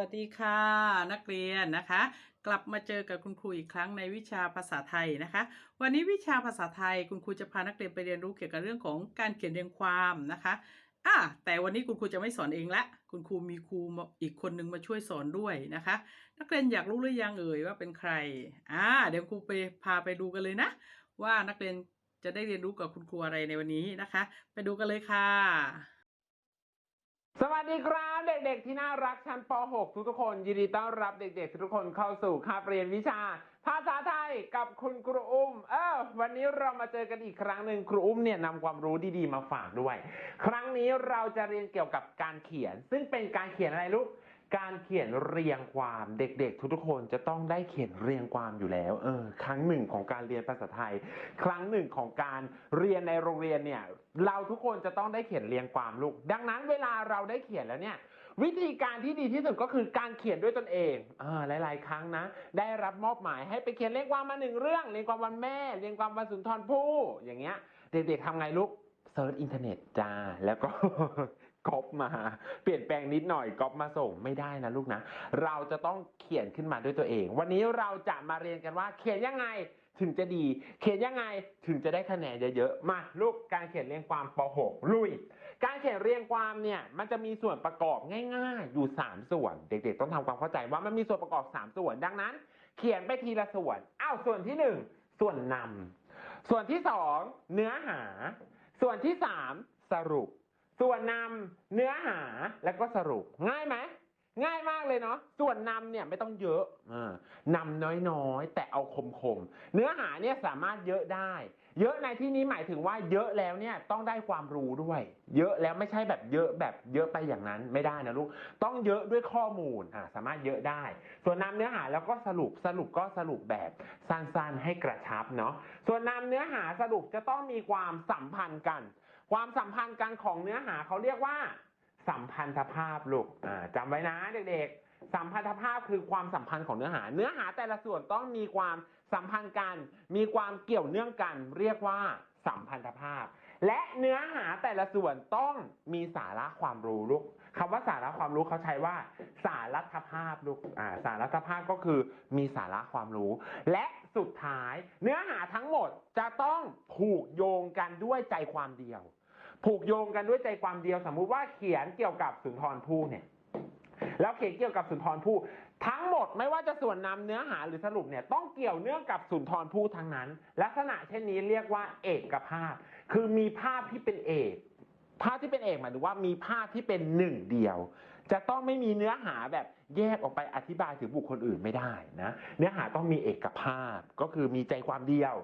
วัสดีค่ะ นักเรียนนะคะ กลับมาเจอกับคุณครูอีกครั้งในวิชาภาษาไทยนะคะ วันนี้วิชาภาษาไทยคุณครูจะพานักเรียนไปเรียนรู้เกี่ยวกับเรื่องของการเขียนเรียงความนะคะอะแต่วันนี้คุณครูจะไม่สอนเองละคุณครูมีครูอีกคนนึงมาช่วยสอนด้วยนะคะ นักเรียนอยากรู้หรือยังเอ่ยว่าเป็นใครอ่าเดี๋ยวครูไปพาไปดูกันเลยนะ ว่านักเรียนจะได้เรียนรู้กับคุณครูอะไรในวันนี้นะคะ ไปดูกันเลยค่ะ สวัสดีครับเด็กๆที่น่ารักชั้นป .6 ทุกๆคนยินดีต้อนรับเด็กๆ ทุกคนเข้าสู่คาบเรียนวิชา ภาษาไทยกับคุณครูอุ้ม เออวันนี้เรามาเจอกันอีกครั้งหนึ่งครูอุ้มเนี่ยนำความรู้ดีๆมาฝากด้วย ครั้งนี้เราจะเรียนเกี่ยวกับการเขียน ซึ่งเป็นการเขียนอะไรลูก การเขียนเรียงความเด็กๆ ทุกๆคนจะต้องได้เขียนเรียงความอยู่แล้วเออครั้งหนึ่งของการเรียนภาษาไทย ครั้งหนึ่งของการเรียนในโรงเรียนเนี่ยเราทุกคนจะต้องได้เขียนเรียงความลูก ดังนั้นเวลาเราได้เขียนแล้วเนี่ยวิธีการที่ดีที่สุดก็คือการเขียนด้วยตนเองอหลาย ๆ ครั้งนะ ได้รับมอบหมายให้ไปเขียนเรียงความมาหนึ่งเรื่อง เรียงความวันแม่ เรียงความวันสุนทรภู่อย่างเงี้ย เด็กๆทำไงลูกเซิร์ชอินเทอร์เน็ตจ้า แล้วก็ ก๊อปมา เปลี่ยนแปลงนิดหน่อยก๊อปมาส่งไม่ได้นะลูกนะ เราจะต้องเขียนขึ้นมาด้วยตัวเอง วันนี้เราจะมาเรียนกันว่า เขียนยังไงถึงจะดี เขียนยังไงถึงจะได้คะแนนเยอะๆ มาลูกการเขียนเรียงความป .6 ลุย การเขียนเรียงความเนี่ยมันจะมีส่วนประกอบง่าย ๆ อยู่ 3 ส่วน เด็ก ๆ ต้องทำความเข้าใจว่ามันมีส่วนประกอบ 3 ส่วน ดังนั้น เขียนไปทีละส่วนอ้าวส่วนที่ 1 ส่วนนำส่วนที่ 2 เนื้อหา ส่วนที่ 3 สรุป ส่วนนำเนื้อหาแล้วก็สรุปง่ายไหมง่ายมากเลยเนาะส่วนนำเนี่ยไม่ต้องเยอะอานำน้อยๆ แต่เอาคมๆ เนื้อหาเนี่ยสามารถเยอะได้ เยอะในที่นี้หมายถึงว่าเยอะแล้วเนี่ยต้องได้ความรู้ด้วย เยอะแล้วไม่ใช่แบบเยอะแบบเยอะไปอย่างนั้นไม่ได้นะลูกต้องเยอะด้วยข้อมูลอ่าสามารถเยอะได้ ส่วนนำเนื้อหาแล้วก็สรุปสรุปก็สรุปแบบสั้นๆให้กระชับเนาะส่วนนำเนื้อหาสรุปจะต้องมีความสัมพันธ์กัน ความสัมพันธ์กันของเนื้อหาเขาเรียกว่า สัมพันธภาพลูกอ่าจำไว้นะเด็กๆ สัมพันธภาพคือความสัมพันธ์ของเนื้อหา เนื้อหาแต่ละส่วนต้องมีความสัมพันธ์กัน มีความเกี่ยวเนื่องกัน เรียกว่าสัมพันธภาพ และเนื้อหาแต่ละส่วนต้องมีสาระความรู้ลูกคำว่าสาระความรู้เขาใช้ว่า สารัฐภาพลูกอ่าสารัฐภาพก็คือมีสาระความรู้ และสุดท้ายเนื้อหาทั้งหมดจะต้องผูกโยงกันด้วยใจความเดียว ผูกโยงกันด้วยใจความเดียว สมมุติว่าเขียนเกี่ยวกับสุนทรภู่เนี่ยแล้วเขียนเกี่ยวกับสุนทรภู่ทั้งหมดไม่ว่าจะส่วนนำเนื้อหาหรือสรุปเนี่ยต้องเกี่ยวเนื่องกับสุนทรภู่ทั้งนั้น ลักษณะเช่นนี้เรียกว่าเอกภาพ คือมีภาพที่เป็นเอกภาพที่เป็นเอกหมายถึงว่ามีภาพที่เป็นหนึ่งเดียว จะต้องไม่มีเนื้อหาแบบแยกออกไปอธิบายถึงบุคคลอื่นไม่ได้นะเนื้อหาต้องมีเอกภาพก็คือมีใจความเดียว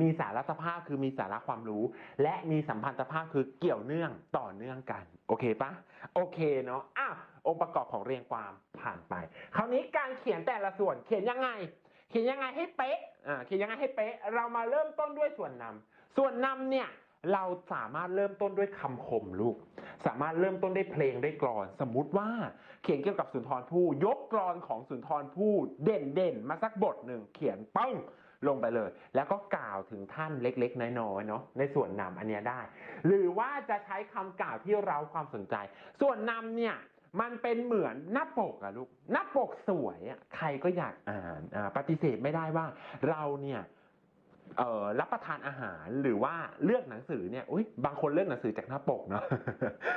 มีสารัฐภาพคือมีสาระความรู้ และมีสัมพันธภาพคือเกี่ยวเนื่องต่อเนื่องกัน โอเคปะโอเคเนาะอ้าวองค์ประกอบของเรียงความผ่านไป คราวนี้การเขียนแต่ละส่วนเขียนยังไง เขียนยังไงให้เป๊ะอ่าเขียนยังไงให้เป๊ะ เรามาเริ่มต้นด้วยส่วนนำส่วนนำเนี่ยเราสามารถเริ่มต้นด้วยคำคมลูก สามารถเริ่มต้นได้เพลงได้กลอน สมมุติว่าเขียนเกี่ยวกับสุนทรภู่ยกกลอนของสุนทรภู่เด่นเด่นมาสักบทหนึ่งเขียนปึ้ง ลงไปเลย แล้วก็กล่าวถึงท่านเล็กๆ น้อยๆเนาะในส่วนนำอันนี้ได้ หรือว่าจะใช้คำกล่าวที่เราความสนใจ ส่วนนำเนี่ยมันเป็นเหมือนหน้าปกอะลูกหน้าปกสวยอะใครก็อยากอ่านปฏิเสธไม่ได้ว่าเราเนี่ยรับประทานอาหารหรือว่าเลือกหนังสือเนี่ยอุ้ยบางคนเลือกหนังสือจากหน้าปกเนาะ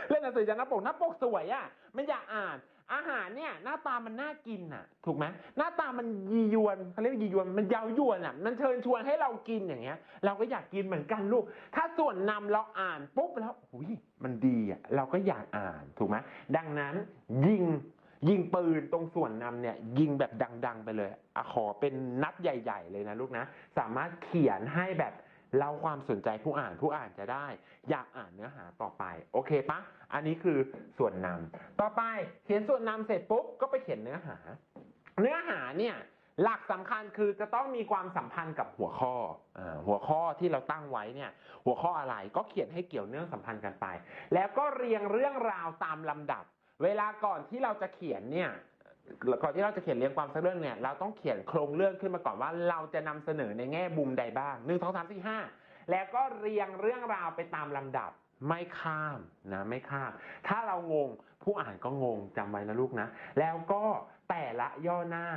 เลือกหนังสือจากหน้าปกหน้าปกสวยอะ่ะไม่อยากอ่าน อาหารเนี่ย หน้าตามันน่ากินน่ะ ถูกไหมหน้าตามันยียวนเขาเรียกยียวนมันเย้ายวนอะ มันเชิญชวนให้เรากินอย่างเงี้ย เราก็อยากกินเหมือนกันลูก ถ้าส่วนนำเราอ่านปุ๊บแล้วอุ้ยมันดีอะเราก็อยากอ่านถูกไหมดังนั้นยิงยิงปืนตรงส่วนนำเนี่ย ยิงแบบดัง ๆ ไปเลยอขอเป็นนัดใหญ่ ๆ เลยนะลูกนะสามารถเขียนให้แบบเล่าความสนใจผู้อ่านผู้อ่านจะได้ อยากอ่านเนื้อหาต่อไป โอเคปะ อันนี้คือส่วนนำต่อไปเขียนส่วนนำเสร็จปุ๊บก็ไปเขียนเนื้อหา เนื้อหาเนี่ยหลักสำคัญคือจะต้องมีความสัมพันธ์กับหัวข้ออหัวข้อที่เราตั้งไว้เนี่ย หัวข้ออะไรก็เขียนให้เกี่ยวเนื่องสัมพันธ์กันไป แล้วก็เรียงเรื่องราวตามลำดับ เวลาก่อนที่เราจะเขียนเนี่ยก่อนที่เราจะเขียนเรียงความสักเรื่องเนี่ยเราต้องเขียนโครงเรื่องขึ้นมาก่อนว่าเราจะนำเสนอในแง่มุมใดบ้างหนึ่งสองสามสี่ห้าแล้วก็เรียงเรื่องราวไปตามลำดับ ไม่ข้ามนะไม่ข้าม ถ้าเรางงผู้อ่านก็งงจำไว้นะลูกนะ แล้วก็แต่ละย่อหน้า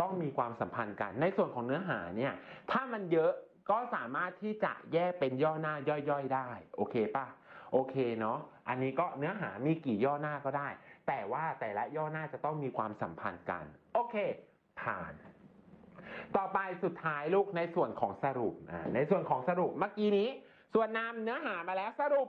ต้องมีความสัมพันธ์กัน ในส่วนของเนื้อหาเนี่ย ถ้ามันเยอะก็สามารถที่จะแยกเป็นย่อหน้าย่อยๆ ได้ โอเคปะโอเคเนาะอันนี้ก็เนื้อหามีกี่ย่อหน้าก็ได้ แต่ว่าแต่ละย่อหน้าจะต้องมีความสัมพันธ์กัน โอเค ผ่าน ต่อไปสุดท้ายลูกในส่วนของสรุปอ่าในส่วนของสรุปเมื่อกี้นี้ ส่วนนำเนื้อหามาแล้วสรุป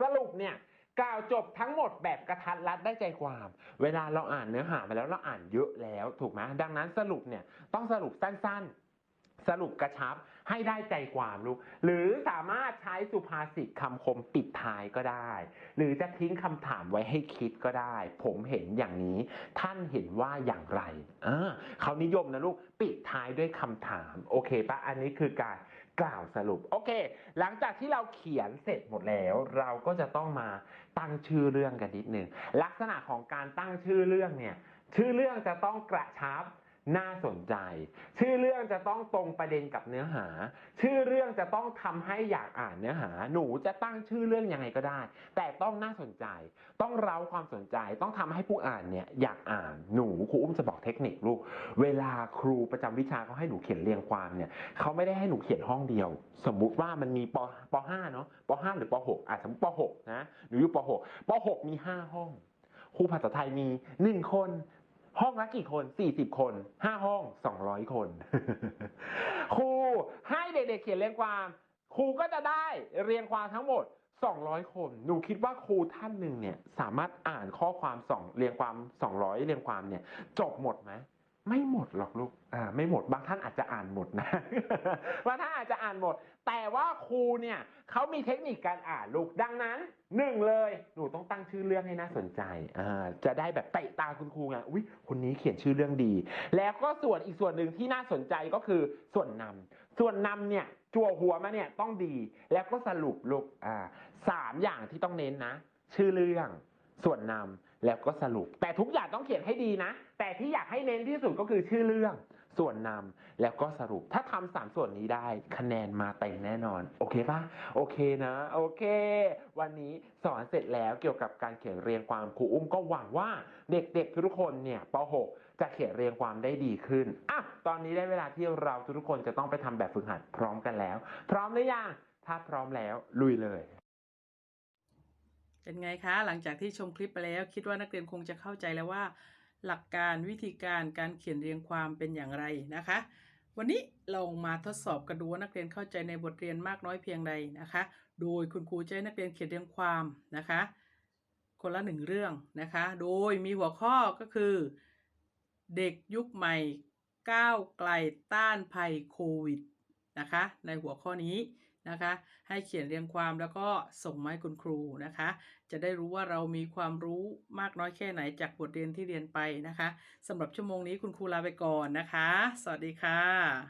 สรุปเนี่ยกล่าวจบทั้งหมดแบบกระทัดรัดได้ใจความ เวลาเราอ่านเนื้อหามาแล้วเราอ่านเยอะแล้วถูกไหมดังนั้นสรุปเนี่ยต้องสรุปสั้นๆ สรุปกระชับให้ได้ใจความลูกหรือสามารถใช้สุภาษิตคำคมปิดท้ายก็ได้ หรือจะทิ้งคำถามไว้ให้คิดก็ได้ ผมเห็นอย่างนี้ ท่านเห็นว่าอย่างไรเออเขานิยมนะลูกปิดท้ายด้วยคำถามโอเคปะอันนี้คือการ กล่าวสรุป โอเค หลังจากที่เราเขียนเสร็จหมดแล้ว เราก็จะต้องมาตั้งชื่อเรื่องกันนิดหนึ่งลักษณะของการตั้งชื่อเรื่องเนี่ย ชื่อเรื่องจะต้องกระชับ น่าสนใจ ชื่อเรื่องจะต้องตรงประเด็นกับเนื้อหา ชื่อเรื่องจะต้องทำให้อยากอ่านเนื้อหา หนูจะตั้งชื่อเรื่องยังไงก็ได้ แต่ต้องน่าสนใจ ต้องเร้าความสนใจ ต้องทำให้ผู้อ่านเนี่ยอยากอ่าน หนูครูอุ้มจะบอกเทคนิคลูก เวลาครูประจำวิชาเขาให้หนูเขียนเรียงความเนี่ยเขาไม่ได้ให้หนูเขียนห้องเดียว สมมุติว่ามันมีปป5เนาะป5หรือป6อะสมมติป6นะหนูอยู่ป6ป6มี5ห้องครูภาษาไทยมี1คน ห้องละกี่คน 40 คน 5 ห้อง 200 คน ครูให้เด็กๆเขียนเรียงความ ครูก็จะได้เรียงความทั้งหมด 200 คน หนูคิดว่าครูท่านหนึ่งเนี่ยสามารถอ่านข้อความสองเรียงความ 200 เรียงความเนี่ยจบหมดไหม ไม่หมดหรอกลูก อ่า ไม่หมด บางท่านอาจจะอ่านหมดนะ บางท่านอาจจะอ่านหมด แต่ว่าครูเนี่ยเขามีเทคนิคการอ่านลูก ดังนั้นหนึ่งเลย หนูต้องตั้งชื่อเรื่องให้น่าสนใจ อ่า จะได้แบบเตะตาคุณครูไง อุ้ยคนนี้เขียนชื่อเรื่องดี แล้วก็ส่วนอีกส่วนหนึ่งที่น่าสนใจก็คือส่วนนำส่วนนำเนี่ย จั่วหัวมาเนี่ยต้องดี แล้วก็สรุปลูก อ่าสามอย่างที่ต้องเน้นนะ ชื่อเรื่อง ส่วนนำ แล้วก็สรุป แต่ทุกอย่างต้องเขียนให้ดีนะ แต่ที่อยากให้เน้นที่สุดก็คือชื่อเรื่อง ส่วนนำแล้วก็สรุป ถ้าทำสามส่วนนี้ได้คะแนนมาเต็มแน่นอน โอเคปะโอเคนะ โอเค วันนี้สอนเสร็จแล้วเกี่ยวกับการเขียนเรียงความครูอุ้มก็หวังว่าเด็กๆทุกคนเนี่ยป .6 จะเขียนเรียงความได้ดีขึ้นอะตอนนี้ได้เวลาที่เราทุกคนจะต้องไปทำแบบฝึกหัดพร้อมกันแล้ว พร้อมหรือยังถ้าพร้อมแล้วลุยเลย เป็นไงคะ หลังจากที่ชมคลิปไปแล้ว คิดว่านักเรียนคงจะเข้าใจแล้วว่า หลักการวิธีการการเขียนเรียงความเป็นอย่างไรนะคะ วันนี้เรามาทดสอบกันดูว่านักเรียนเข้าใจในบทเรียนมากน้อยเพียงใดนะคะ โดยคุณครูจะให้นักเรียนเขียนเรียงความนะคะ คนละหนึ่งเรื่องนะคะ โดยมีหัวข้อก็คือ เด็กยุคใหม่ก้าวไกลต้านภัยโควิดนะคะ ในหัวข้อนี้ นะคะ ให้เขียนเรียงความแล้วก็ส่งมาให้คุณครูนะคะ จะได้รู้ว่าเรามีความรู้มากน้อยแค่ไหนจากบทเรียนที่เรียนไปนะคะสำหรับชั่วโมงนี้คุณครูลาไปก่อนนะคะ สวัสดีค่ะ